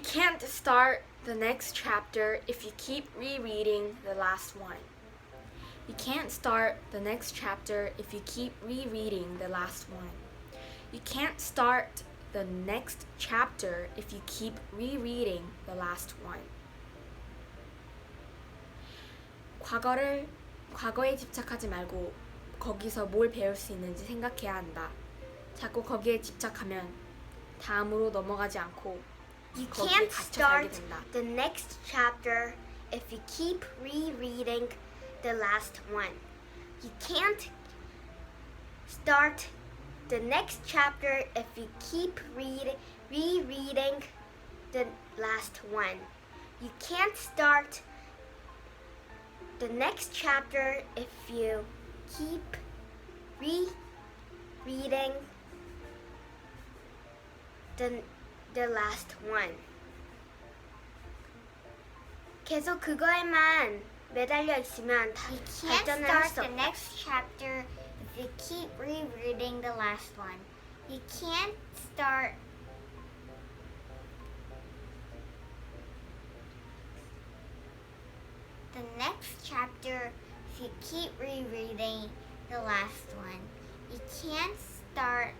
can't start the next chapter if you keep rereading the last one. You can't start the next chapter if you keep rereading the last one. You can't start the next chapter if you keep rereading the last one. 과거를 과거에 집착하지 말고 거기서 뭘 배울 수 있는지 생각해야 한다. 자꾸 거기에 집착하면 다음으로 넘어가지 않고 you can't start the next chapter if you keep rereading the last one. You can't start the next chapter if you keep read, rereading the last one. You can't start the next chapter if you keep rereading the the last one. 계속 그거에만 매달려 있으면 다 You can't 발전을 할 start 수 the 없다. next chapter if you keep rereading the last one. You can't start the next chapter if you keep rereading the last one. You can't start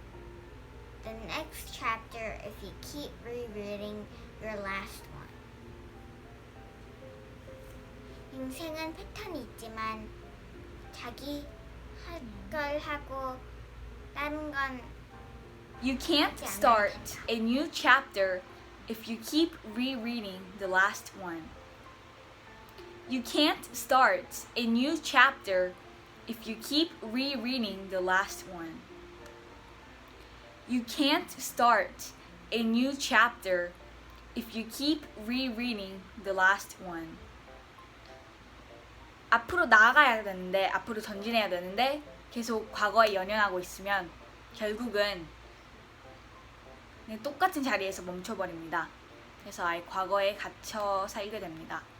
the next chapter if you keep rereading your last one. 인생은 패턴이 있지만 자기 할 걸 하고 다른 건 You can't start a new chapter if you keep rereading the last one. You can't start a new chapter if you keep rereading the last one. You can't start a new chapter if you keep rereading the last one. 앞으로 나아가야 되는데, 앞으로 전진해야 되는데, 계속 과거에 연연하고 있으면 결국은 똑같은 자리에서 멈춰버립니다. 그래서 아예 과거에 갇혀 살게 됩니다.